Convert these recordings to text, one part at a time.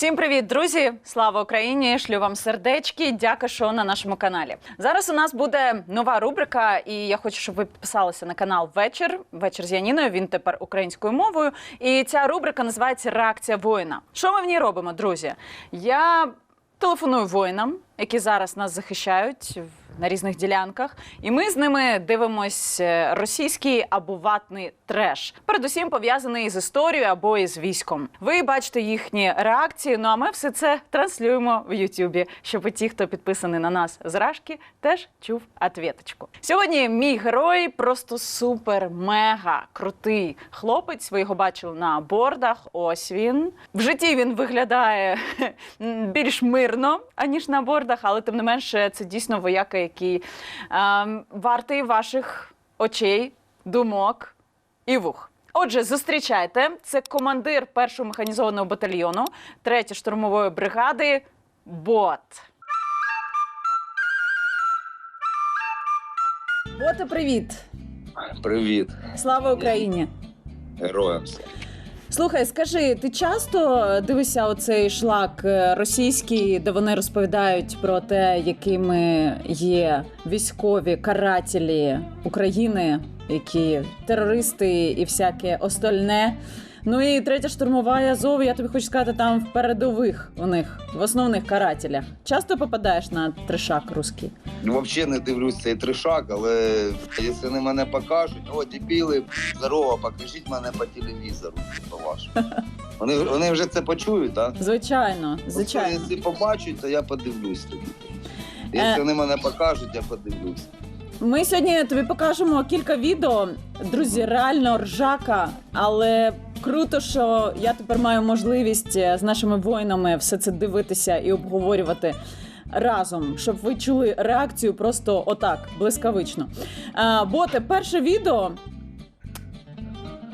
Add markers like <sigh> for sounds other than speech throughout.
Всім привіт, друзі! Слава Україні! Шлю вам сердечки. Дякую, що на нашому каналі. Зараз у нас буде нова рубрика, і я хочу, щоб ви підписалися на канал Вечір. Вечір з Яніною. Він тепер українською мовою. І ця рубрика називається Реакція воїна. Що ми в ній робимо, друзі? Я телефоную воїнам, які зараз нас захищають на різних ділянках, і ми з ними дивимось е, російський або ватний треш, передусім пов'язаний з історією або із військом. Ви бачите їхні реакції. Ну а ми все це транслюємо в Ютубі, щоб ті, хто підписаний на нас з Рашки, теж чув ответочку. Сьогодні мій герой просто супер мега крутий хлопець. Ви його бачили на бордах. Ось він в житті він виглядає <laughs> більш мирно аніж на бордах, але тим не менше це дійсно вояка, який ем, вартий ваших очей, думок і вух. Отже, зустрічайте. Це командир першого механізованого батальйону 3 штурмової бригади. Бот. Боте, привіт! Привіт, Слава Україні! героям. слава. Слухай, скажи, ти часто дивишся оцей шлак е, російський, де вони розповідають про те, якими є військові карателі України, які терористи і всяке остальне. Ну і третя штурмова Азов, я тобі хочу сказати, там в передових у них, в основних карателях. Часто попадаєш на трешак русський? Ну, взагалі не дивлюсь цей тришак, але якщо вони мене покажуть, о, дебіли, здорово, покажіть мене по телевізору, вашому. <laughs> Вони, вони вже це почують, так? Звичайно, звичайно. Якщо побачать, то я подивлюсь тоді. Е. Якщо вони мене покажуть, я подивлюсь. Ми сьогодні тобі покажемо кілька відео. Друзі, реально ржака, але круто, що я тепер маю можливість е, з нашими воїнами все це дивитися і обговорювати. Разом, щоб ви чули реакцію просто отак, блискавично. А, боте, перше відео.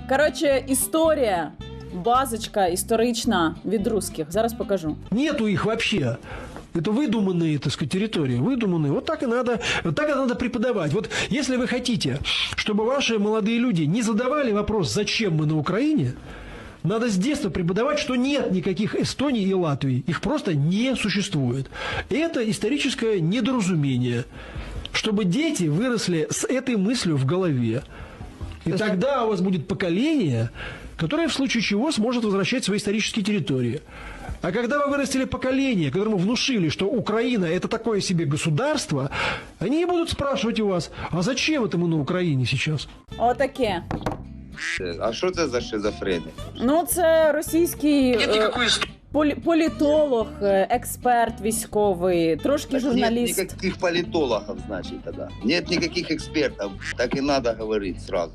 Коротше, історія, базочка історична від русських. Зараз покажу. Нету их вообще. Это выдуманные, так сказать, территории, выдуманные. Вот так и надо, вот так и надо преподавать. Вот если вы хотите, чтобы ваши молодые люди не задавали вопрос, зачем мы на Украине, надо с детства преподавать, что нет никаких Эстонии и Латвии. Их просто не существует. Это историческое недоразумение, чтобы дети выросли с этой мыслью в голове. И тогда у вас будет поколение, которое в случае чего сможет возвращать свои исторические территории. А когда вы вырастили поколение, которому внушили, что Украина это такое себе государство, они и будут спрашивать у вас, а зачем это мы на Украине сейчас? Отаке. А що це за шизофренія? Ну, це російський. е, Полі- політолог, е, експерт військовий, трошки Так журналіст. Нет никаких политологов, значит, тогда. Нет никаких экспертов. Так и надо говорить сразу.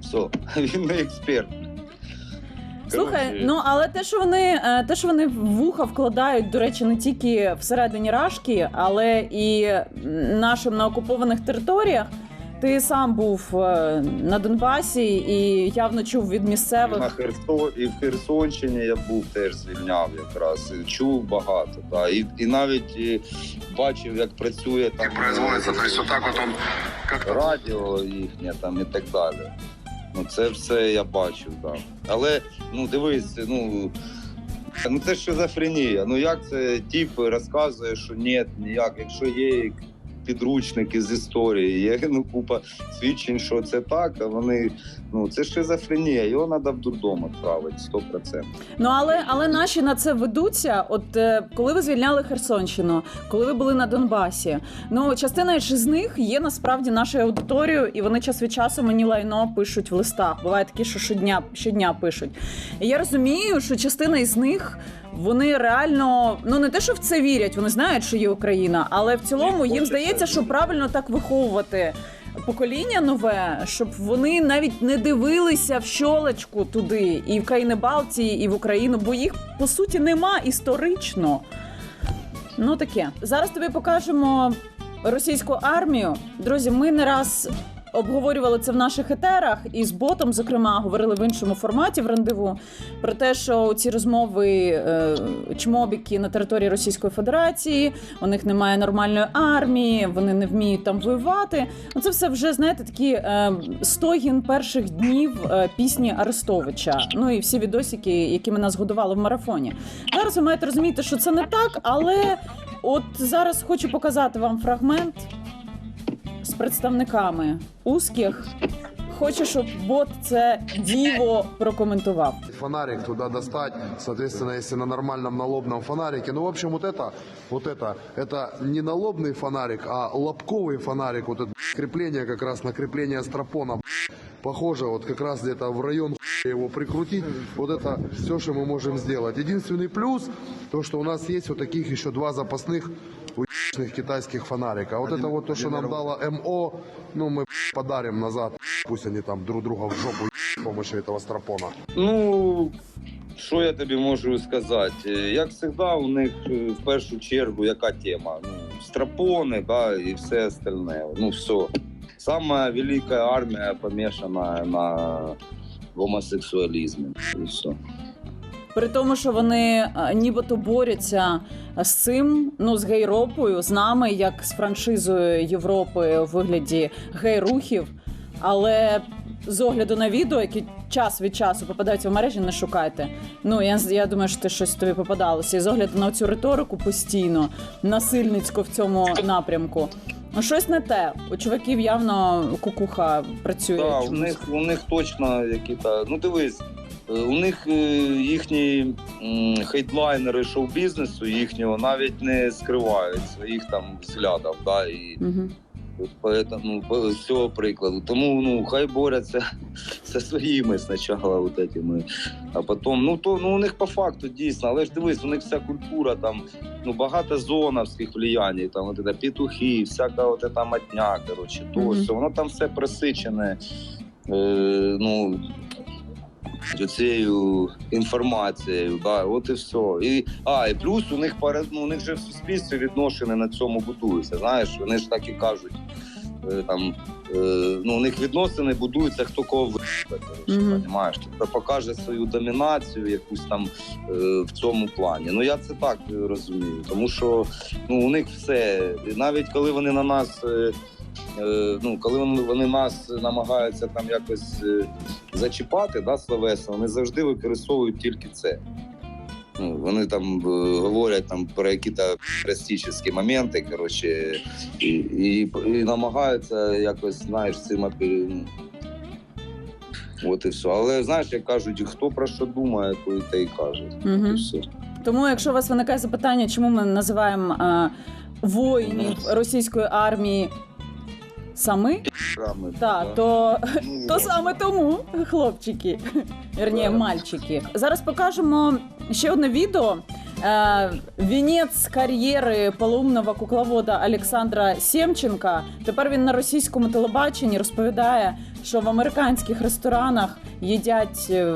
Все, <laughs> він не експерт. Слухай, ну але те, що вони е, те, що вони в вуха вкладають, до речі, не тільки всередині рашки, але і нашим на окупованих територіях. Ти сам був е, на Донбасі і явно чув від На місцевих. Херсон, і в Херсонщині я був теж звільняв якраз. і Чув багато. Да. І, і навіть і бачив, як працює там производится. То есть вот так вот он как радіо їхнє там і так далі. Ну це все я бачив, так. Але ну дивись, ну. Ну це ж шизофренія. Ну як це тіп розказує, що ні, ніяк, якщо є підручники з історії, є ну, купа свідчень, що це так, а вони ну це шизофренія, його треба в дурдом відправити 100%. Ну але але наші на це ведуться. От е, коли ви звільняли Херсонщину, коли ви були на Донбасі, ну частина з них є насправді нашою аудиторією, і вони час від часу мені лайно пишуть в листах. Буває такі, що щодня щодня пишуть. І я розумію, що частина із них. Вони реально ну не те, що в це вірять, вони знають, що є Україна, але в цілому їм здається, що правильно так виховувати покоління нове, щоб вони навіть не дивилися в щолочку туди, і в країни Балтії, і в Україну, бо їх по суті нема історично. Ну таке. Зараз тобі покажемо російську армію. Друзі, ми не раз обговорювали це в наших етерах і з ботом, зокрема, говорили в іншому форматі в рандеву про те, що ці розмови е, чмобіки на території Російської Федерації, у них немає нормальної армії, вони не вміють там воювати. Ну, це все вже знаєте такі е, стогін перших днів е, пісні Арестовича. Ну і всі відосики, якими нас годували в марафоні. Зараз ви маєте розуміти, що це не так, але от зараз хочу показати вам фрагмент представниками узких. Хочу, щоб бот це діво прокоментував. фонарик туда достать, соответственно, если на нормальном налобном фонарике. Ну, в общем, вот это, вот это, это не налобный фонарик, а лобковый фонарик. Вот это крепление как раз на крепление стропона. Похоже, вот как раз где-то в район его прикрутить. Вот это все, что мы можем сделать. Единственный плюс, то, что у нас есть вот таких еще два запасных уебищных китайских фонарика. А вот это вот то, что нам дало МО, ну, мы подарим назад. Пусть они там друг друга в жопу ебут с помощью этого стропона. Ну, що я тобі можу сказати? Е, Як завжди, у них е, в першу чергу яка тема? Ну, страпони, да, і все остальне. Ну, все. Сама велика армія помішана на гомосексуалізмі. І все. При тому, що вони е, нібито борються з цим, ну з гейропою, з нами, як з франшизою Європи у вигляді гей-рухів. Але з огляду на відео, які час від часу попадаються в мережі, не шукайте. Ну я, я думаю, що ти щось тобі попадалося. І з огляду на цю риторику постійно насильницько в цьому напрямку. Ну, щось не те. У чуваків явно кукуха працює. Так, у них, у них точно які-то. Ну дивись, е, у них е, їхні м, хейтлайнери шоу-бізнесу їхнього навіть не скривають своїх там взглядів. Да, і Мгм. поэтому, ну, по- з цього прикладу. Тому ну, хай борються <laughs> зі своїми спочатку, от этими, а потім, ну то ну у них по факту дійсно, але ж дивись, у них вся культура там, ну багато зоновських влиянь, там от это петухи, всяка от эта матня, коротше, то Мгм. все, воно там все присичене. Е, ну, цією інформацією, да, от і все. І, а, і плюс у них пара- ну, у них же в суспільстві відношення на цьому будуються. Знаєш, вони ж так і кажуть. е, Там, е, ну, у них відносини будуються, хто кого Мгм. понімаєш? Хто покаже свою домінацію якусь там е, в цьому плані. Ну я це так розумію, тому що ну, у них все. Навіть коли вони на нас. Е, Ну, коли вони, нас намагаються там якось е, зачіпати, да, словесно, вони завжди використовують тільки це. Ну, вони там е, говорять там про якісь практичні моменти, коротше, і, і, і намагаються якось, знаєш, цим апі- ну, От і все. Але знаєш, як кажуть, хто про що думає, то і те й каже. От і все. Тому, якщо у вас виникає запитання, чому ми називаємо е, воїнів російської армії сами, Рами, та, да. то, Ну, то саме тому, хлопчики, вірні, Да. мальчики. Зараз покажемо ще одне відео. Е, Вінець кар'єри полумного кукловода Олександра Сємченка. Тепер він на російському телебаченні розповідає, що в американських ресторанах їдять е,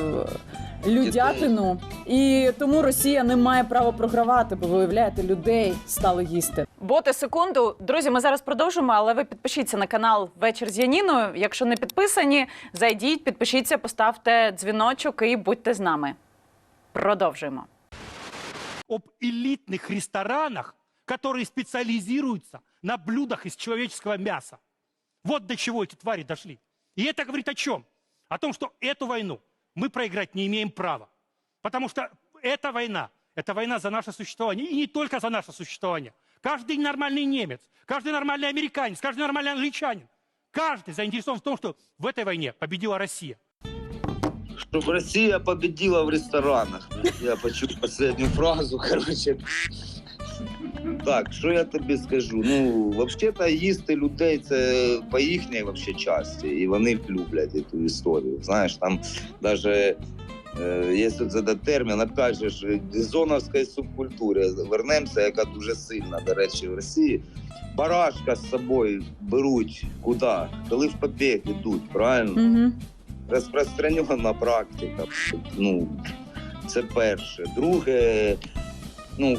людятину, і тому Росія не має права програвати, бо виявляєте, людей стали їсти. Боти секунду. Друзі, ми зараз продовжимо, але ви підпишіться на канал Вечір з Яніною. Якщо не підписані, зайдіть, підпишіться, поставте дзвіночок і будьте з нами. Продовжуємо. об элитных ресторанах, которые специализируются на блюдах из человеческого мяса. Вот до чего эти твари дошли. И это говорит о чем? О том, что эту войну Мы проиграть не имеем права. Потому что эта война, это война за наше существование. И не только за наше существование. Каждый нормальный немец, каждый нормальный американец, каждый нормальный англичанин, каждый заинтересован в том, что в этой войне победила Россия. Щоб Росія победила в ресторанах. Я почув останню фразу. <laughs> Коротше. Так, що я тобі скажу? Ну, взагалі-то їсти людей це по їхній вообще часті, і вони люблять цю історію. Знаєш, там навіть е, є цей термін, опять же, ж, зоновської субкультури. Вернемося, яка дуже сильна, до речі, в Росії. Барашка з собою беруть куди? Коли в побіг йдуть, правильно? Угу. розпространена практика. Ну, це перше. Друге, ну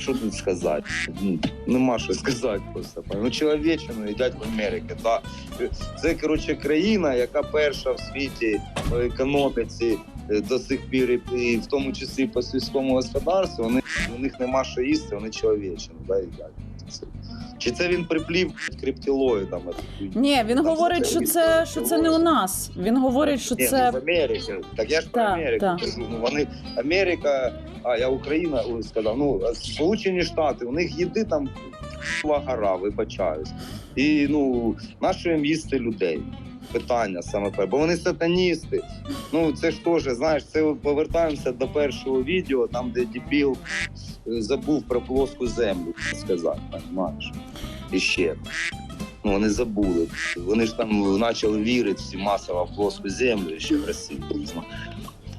що тут сказати? Ну, нема що сказати просто. Ну, чоловічину їдять в Америці. Да. Це, коротше, країна, яка перша в світі в економіці е, до сих пір, і в тому числі по сільському господарству, вони, у них нема що їсти, вони чоловічину да, їдять. Чи це він приплів криптилоїдам? Ні, він Там говорить, що це, що це не у нас. Він говорить, що Ні, це ну, в Америці. Так я ж про Америку та. кажу. Ну вони Америка, а я Україна ой, сказав. Ну Сполучені Штати, у них їди там гора, вибачаюсь. І ну нащо їм їсти людей? Питання саме перше. Бо вони сатаністи. Ну це ж теж, знаєш, це повертаємося до першого відео, там де дебіл е, забув про плоску землю сказати, розумієш? І ще. Ну, вони забули. Вони ж там почали вірити всі масово в плоску землю ще в Росії.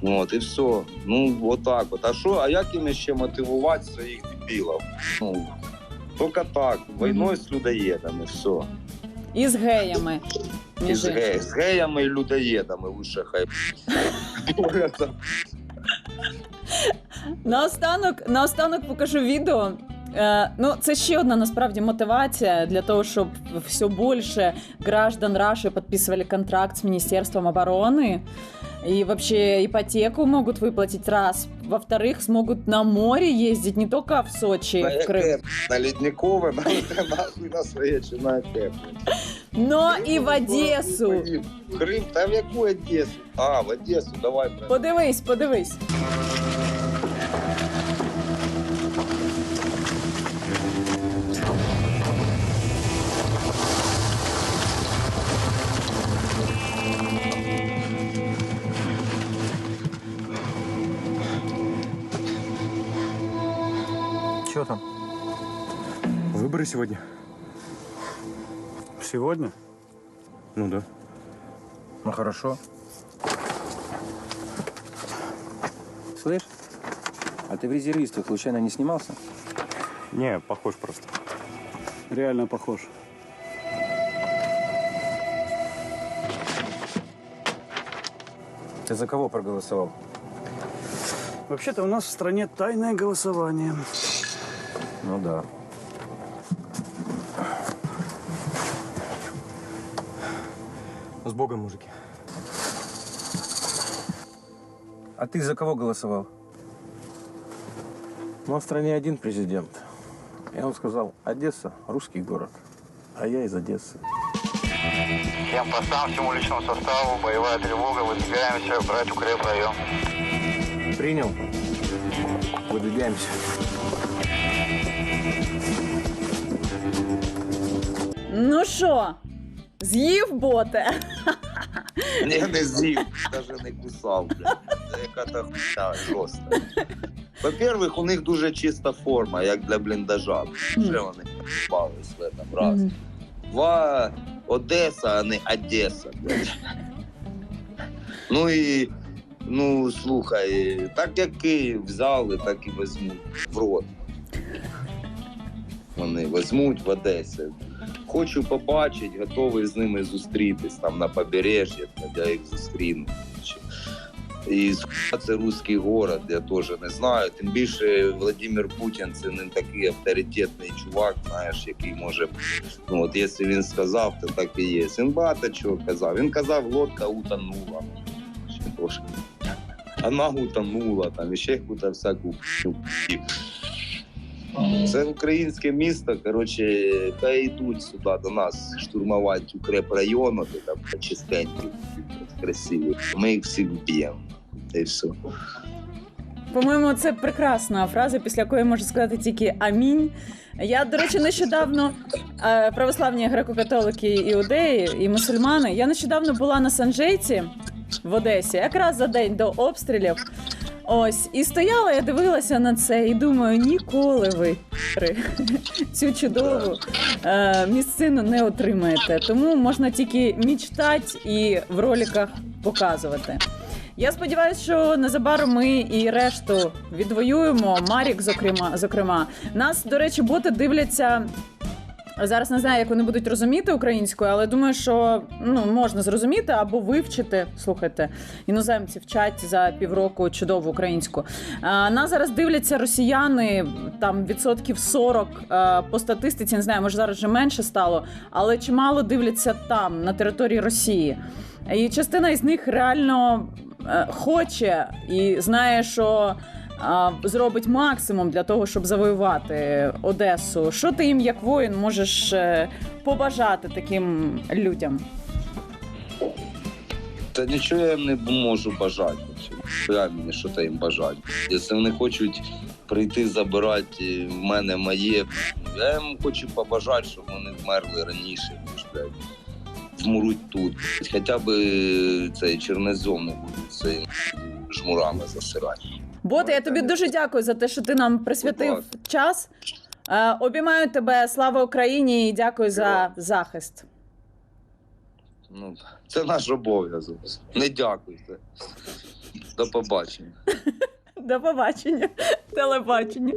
От, і все. Ну, отак от. А що, а як їм ще мотивувати своїх дебілів? Ну, тільки так, війною з людоєдами, все. і з геями. І між з, іншим. гея, з геями і людоєдами лише хай борються. Наостанок, наостанок покажу відео. Е, ну, це ще одна насправді мотивація для того, щоб все більше граждан Раши підписували контракт з Міністерством оборони. И вообще ипотеку могут выплатить раз. Во-вторых, смогут на море ездить не только в Сочи, На в Крым, яке? На лідникове, на нахуй на своє чи на яке? но и в Одессу. В Крим, та в яку Одесу? А, в Одесу, давай. прям. Подивись, подивись. Что там? Выборы сегодня? Сегодня? Ну да. Ну хорошо. Слышь, а ты в резервистах случайно не снимался? Не, похож просто. Реально похож. Ты за кого проголосовал? Вообще-то у нас в стране тайное голосование. Ну да. Богом, мужики. А ты за кого голосовал? У нас в стране один президент. И он сказал, Одесса – русский город. А я из Одессы. Всем постам, всему личному составу, боевая тревога, выдвигаемся, брать укрепрайон. Принял. Выдвигаемся. Ну що, з'їв боте? Ні, не з'їв, навіть не кусав. Бля. Це яка та хуйня жорстка. По-перше, у них дуже чиста форма, як для бліндажа. Вже вони бались в этом раз. Два Одеса, а не Одеса. блядь. Ну і ну слухай, так як Київ взяли, так і візьмуть в рот. Вони візьмуть в Одесі. Хочу побачити, готовий з ними зустрітись там на побережжі, я їх зустріну. І це русський город, я теж не знаю. Тим більше Владимир Путін це не такий авторитетний чувак, знаєш, який може. Ну от якщо він сказав, то так і є. Він багато чого казав. Він казав, лодка утонула. Ще трошки. Вона утонула, там і ще якусь всяку. Це українське місто. Коротше, хай йдуть сюди до нас штурмувати укрепрайону, де там чистенькі, красиві. Ми їх всіх вб'ємо. Та й все. По-моєму, це прекрасна фраза, після якої можу сказати тільки амінь. Я, до речі, нещодавно е, православні греко-католики, іудеї і мусульмани. Я нещодавно була на Санжейці в Одесі, якраз за день до обстрілів. Ось, і стояла, я дивилася на це і думаю, ніколи ви <laughs> цю чудову е, місцину не отримаєте. Тому можна тільки мічтати і в роликах показувати. Я сподіваюся, що незабаром ми і решту відвоюємо. Марік, зокрема, зокрема. Нас, до речі, боти дивляться Зараз не знаю, як вони будуть розуміти українською, але думаю, що ну можна зрозуміти або вивчити. Слухайте, іноземці вчать за півроку чудову українську. А, нас зараз дивляться росіяни, там відсотків 40 а, по статистиці. Не знаю, може зараз вже менше стало, але чимало дивляться там, на території Росії. І частина із них реально е, хоче і знає, що а, зробить максимум для того, щоб завоювати Одесу. Що ти їм, як воїн, можеш е, побажати таким людям? Та нічого я їм не можу бажати. Я мені що то їм бажати. Якщо вони хочуть прийти забирати в мене моє, я їм хочу побажати, щоб вони вмерли раніше, ніж блядь, тут. Хоча б цей чернезом не будуть цей жмурами засирати. Боти, я тобі дуже дякую за те, що ти нам присвятив час. Е, Обіймаю тебе, слава Україні, і дякую за захист. Ну, це наш обов'язок. Не дякуйте. До побачення. <laughs> До побачення, телебачення.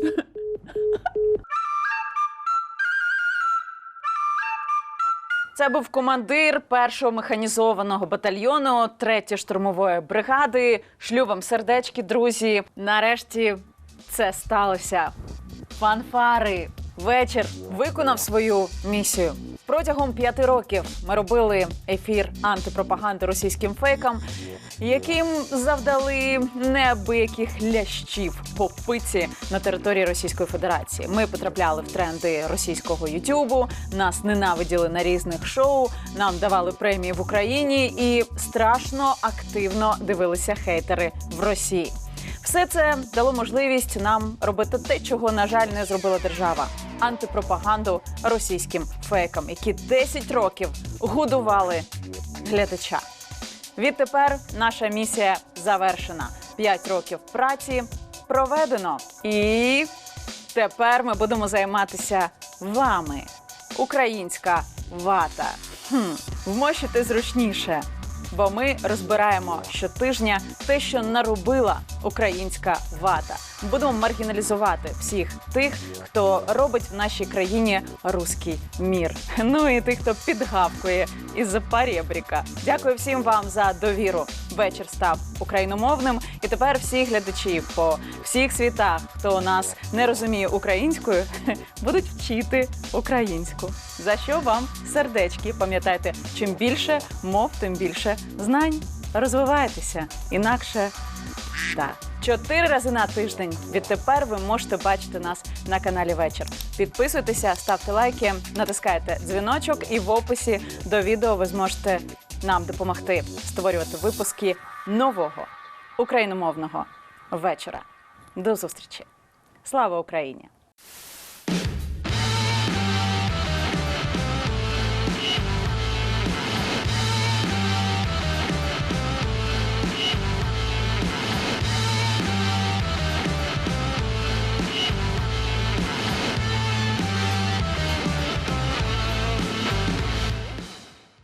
Це був командир першого механізованого батальйону 3-ї штурмової бригади. Шлюбом сердечки, друзі. Нарешті це сталося. Фанфари. Вечір виконав свою місію. Протягом п'яти років ми робили ефір антипропаганди російським фейкам, яким завдали неабияких лящів по пиці на території Російської Федерації. Ми потрапляли в тренди російського Ютубу, нас ненавиділи на різних шоу, нам давали премії в Україні і страшно активно дивилися хейтери в Росії. Все це дало можливість нам робити те, чого, на жаль, не зробила держава антипропаганду російським фейкам, які 10 років годували глядача. Відтепер наша місія завершена. 5 років праці проведено. І тепер ми будемо займатися вами. Українська вата. Хм, вмощити зручніше. Бо ми розбираємо щотижня те, що наробила українська вата. Будемо маргіналізувати всіх тих, хто робить в нашій країні руський мір. Ну і тих, хто підгавкує із-за парєбріка. Дякую всім вам за довіру. Вечір став україномовним. І тепер всі глядачі по всіх світах, хто нас не розуміє українською, <laughs> будуть вчити українську. За що вам сердечки? Пам'ятайте, чим більше мов, тим більше знань. Розвивайтеся інакше так. Чотири рази на тиждень. Відтепер ви можете бачити нас на каналі Вечір. Підписуйтеся, ставте лайки, натискайте дзвіночок, і в описі до відео ви зможете нам допомогти створювати випуски нового україномовного вечора. До зустрічі! Слава Україні!